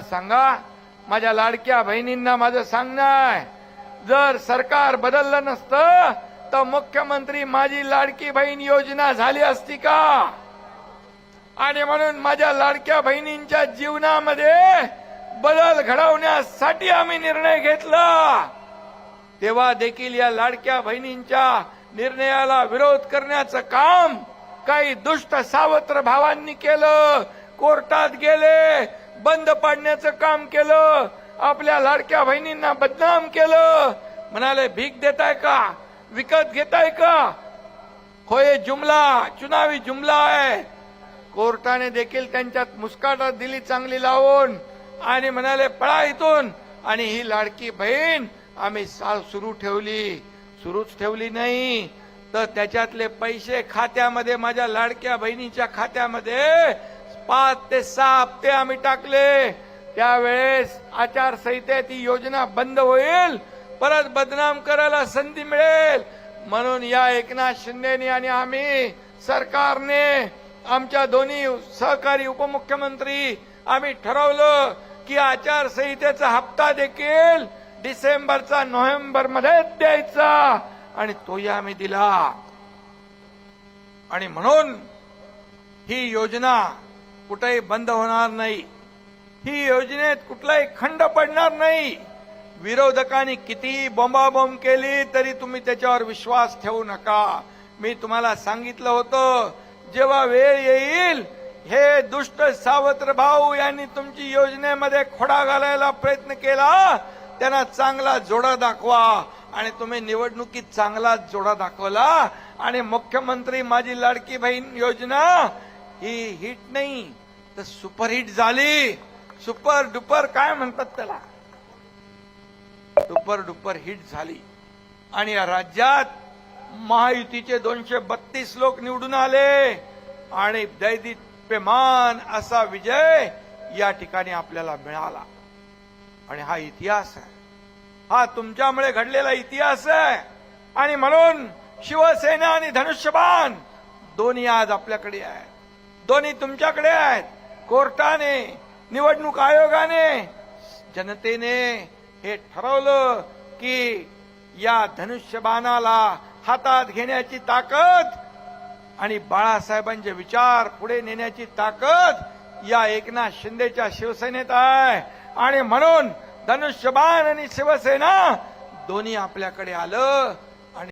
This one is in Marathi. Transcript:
सांगा माझ्या लाडक्या बहिणींना माझं सांगणं. आहे जर सरकार बदललं नसतं तर मुख्यमंत्री माझी लाडकी बहीण योजना झाली असती का? आणि म्हणून माझ्या लाडक्या बहिणींच्या जीवनामध्ये बदल घडवण्यासाठी आम्ही निर्णय घेतला. तेव्हा देखील या लाडक्या बहिणींच्या निर्णयाला विरोध करण्याचं काम काही दुष्ट सावत्र भावांनी केलं. कोर्टात गेले बंद पाडण्याचं काम केलं. आपल्या लाडक्या बहिणींना बदनाम केलं. म्हणाले भीक देताय का? विकत घेताय का? होय जुमला चुनावी जुमला आहे. कोर्टाने देखील त्यांच्यात मुस्काटा दिली चांगली लावून. आणि म्हणाले पळा इथून. आणि ही लाडकी बहीण आम्ही साल सुरू ठेवली. सुरूच ठेवली नाही. तर त्याच्यातले पैसे खात्यामध्ये माझ्या लाडक्या बहिणीच्या खात्यामध्ये पाच ते सहा हप्ते आम्ही टाकले. त्यावेळेस आचारसंहितेत ही योजना बंद होईल. परत बदनाम करायला संधी मिळेल. म्हणून या एकनाथ शिंदेनी आणि आम्ही सरकारने आमच्या दोन्ही सहकारी उपमुख्यमंत्री आम्ही ठरवलं की आचारसंहितेचा हप्ता देखील डिसेंबरचा नोव्हेंबरमध्ये द्यायचा. आणि तोही आम्ही दिला. आणि म्हणून ही योजना कुठेही बंद होणार नाही. ही योजनेत कुठलाही खंड पडणार नाही. विरोधकांनी कितीही बोंबाबोंब केली तरी तुम्ही त्याच्यावर विश्वास ठेवू नका. मी तुम्हाला सांगितलं होतं जेव्हा वेळ येईल हे दुष्ट सावत्र भाऊ यांनी तुमची योजनेमध्ये खोडा घालायला प्रयत्न केला त्यांना चांगला जोडा दाखवा. आणि तुम्ही निवडणुकीत चांगलाच जोडा दाखवला. आणि मुख्यमंत्री माझी लाडकी बहीण योजना ही हिट नाही. तर सुपरहिट झाली. सुपर डुपर काय म्हणतात त्याला? डुपर डुपर हिट झाली. आणि या राज्यात महायुतीचे दोनशे बत्तीस लोक निवडून आले. आणि दैदिप्यमान असा विजय या ठिकाणी आपल्याला मिळाला. आणि हा इतिहास आहे. हा तुमच्यामुळे घडलेला इतिहास आहे. आणि म्हणून शिवसेना आणि धनुष्यबाण दोन्ही आज आपल्याकडे आहेत. दोन्ही तुमच्याकडे आहेत. कोर्टाने निवडणूक आयोगाने जनतेने हे ठरवलं की या धनुष्यबाणाला हातात घेण्याची ताकद आणि बाळासाहेबांचे विचार पुढे नेण्याची ताकद या एकनाथ शिंदेच्या शिवसेनेत आहे. आणि म्हणून धनुष्यबाण आणि शिवसेना दोन्ही आपल्याकडे आलं.